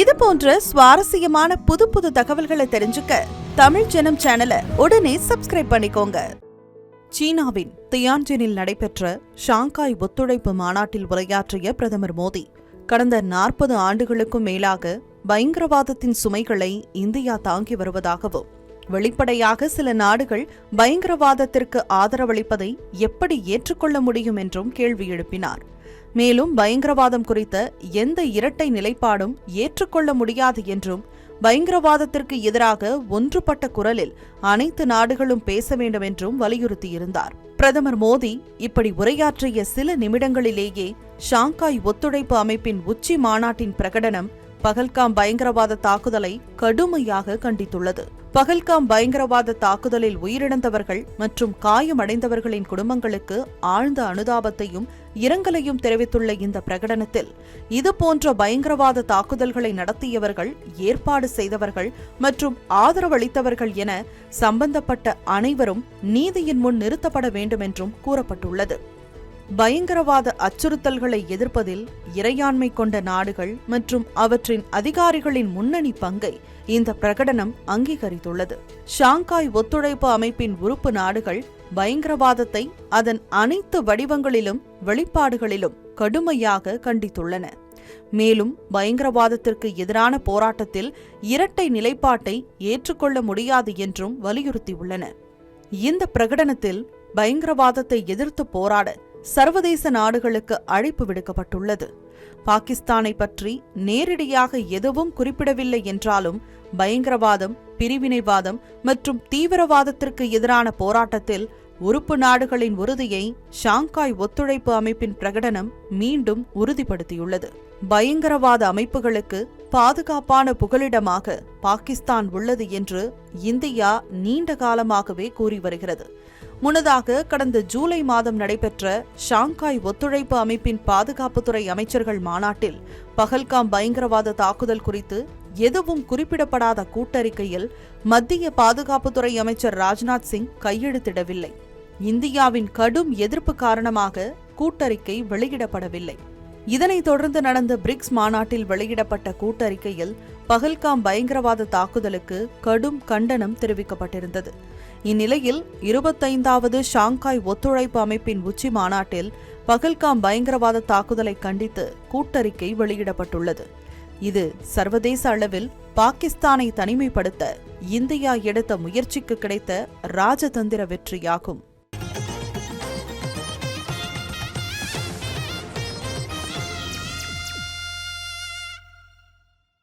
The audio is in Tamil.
இது போன்ற சுவாரஸ்யமான புது புது தகவல்களை தெரிஞ்சுக்க தமிழ் ஜனம் சேனலை உடனே சப்ஸ்கிரைப் பண்ணிக்கோங்க. சீனாவின் தியான்ஜினில் நடைபெற்ற ஷாங்காய் ஒத்துழைப்பு மாநாட்டில் உரையாற்றிய பிரதமர் மோடி கடந்த நாற்பது ஆண்டுகளுக்கும் மேலாக பயங்கரவாதத்தின் சுமைகளை இந்தியா தாங்கி வருவதாகவும் வெளிப்படையாக சில நாடுகள் பயங்கரவாதத்திற்கு ஆதரவளிப்பதை எப்படி ஏற்றுக்கொள்ள முடியும் என்றும் கேள்வி எழுப்பினார். மேலும் பயங்கரவாதம் குறித்த எந்த இரட்டை நிலைப்பாடும் ஏற்றுக்கொள்ள முடியாது என்றும் பயங்கரவாதத்திற்கு எதிராக ஒன்றுபட்ட குரலில் அனைத்து நாடுகளும் பேச வேண்டும் என்றும் வலியுறுத்தியிருந்தார். பிரதமர் மோடி இப்படி உரையாற்றிய சில நிமிடங்களிலேயே ஷாங்காய் ஒத்துழைப்பு அமைப்பின் உச்சி மாநாட்டின் பிரகடனம் பகல்காம் பயங்கரவாத தாக்குதலை கடுமையாக கண்டித்துள்ளது. பகல்காம் பயங்கரவாத தாக்குதலில் உயிரிழந்தவர்கள் மற்றும் காயமடைந்தவர்களின் குடும்பங்களுக்கு ஆழ்ந்த அனுதாபத்தையும் இரங்கலையும் தெரிவித்துள்ள இந்த பிரகடனத்தில் இதுபோன்ற பயங்கரவாத தாக்குதல்களை நடத்தியவர்கள் ஏற்பாடு செய்தவர்கள் மற்றும் ஆதரவளித்தவர்கள் என சம்பந்தப்பட்ட அனைவரும் நீதியின் முன் நிறுத்தப்பட வேண்டும் என்றும் கூறப்பட்டுள்ளது. பயங்கரவாத அச்சுறுத்தல்களை எதிர்ப்பதில் இறையாண்மை கொண்ட நாடுகள் மற்றும் அவற்றின் அதிகாரிகளின் முன்னணி பங்கை இந்த பிரகடனம் அங்கீகரித்துள்ளது. ஷாங்காய் ஒத்துழைப்பு அமைப்பின் உறுப்பு நாடுகள் பயங்கரவாதத்தை அதன் அனைத்து வடிவங்களிலும் வெளிப்பாடுகளிலும் கடுமையாக கண்டித்துள்ளன. மேலும் பயங்கரவாதத்திற்கு எதிரான போராட்டத்தில் இரட்டை நிலைப்பாட்டை ஏற்றுக்கொள்ள முடியாது என்றும் வலியுறுத்தியுள்ளன. இந்த பிரகடனத்தில் பயங்கரவாதத்தை எதிர்த்து போராட சர்வதேச நாடுகளுக்கு அழைப்பு விடுக்கப்பட்டுள்ளது. பாகிஸ்தானை பற்றி நேரடியாக எதுவும் குறிப்பிடவில்லை என்றாலும் பயங்கரவாதம் பிரிவினைவாதம் மற்றும் தீவிரவாதத்திற்கு எதிரான போராட்டத்தில் உறுப்பு நாடுகளின் உறுதியை ஷாங்காய் ஒத்துழைப்பு அமைப்பின் பிரகடனம் மீண்டும் உறுதிப்படுத்தியுள்ளது. பயங்கரவாத அமைப்புகளுக்கு பாதுகாப்பான புகலிடமாக பாகிஸ்தான் உள்ளது என்று இந்தியா நீண்ட காலமாகவே கூறி வருகிறது. முன்னதாக கடந்த ஜூலை மாதம் நடைபெற்ற ஷாங்காய் ஒத்துழைப்பு அமைப்பின் பாதுகாப்புத்துறை அமைச்சர்கள் மாநாட்டில் பகல்காம் பயங்கரவாத தாக்குதல் குறித்து எதுவும் குறிப்பிடப்படாத கூட்டறிக்கையில் மத்திய பாதுகாப்புத்துறை அமைச்சர் ராஜ்நாத் சிங் கையெழுத்திடவில்லை. இந்தியாவின் கடும் எதிர்ப்பு காரணமாக கூட்டறிக்கை வெளியிடப்படவில்லை. இதனைத் தொடர்ந்து நடந்த பிரிக்ஸ் மாநாட்டில் வெளியிடப்பட்ட கூட்டறிக்கையில் பகல்காம் பயங்கரவாத தாக்குதலுக்கு கடும் கண்டனம் தெரிவிக்கப்பட்டிருந்தது. இந்நிலையில் இருபத்தைந்தாவது ஷாங்காய் ஒத்துழைப்பு அமைப்பின் உச்சி மாநாட்டில் பகல்காம் பயங்கரவாத தாக்குதலை கண்டித்து கூட்டறிக்கை வெளியிடப்பட்டுள்ளது. இது சர்வதேச அளவில் பாகிஸ்தானை தனிமைப்படுத்த இந்தியா எடுத்த முயற்சிக்கு கிடைத்த ராஜதந்திர வெற்றியாகும்.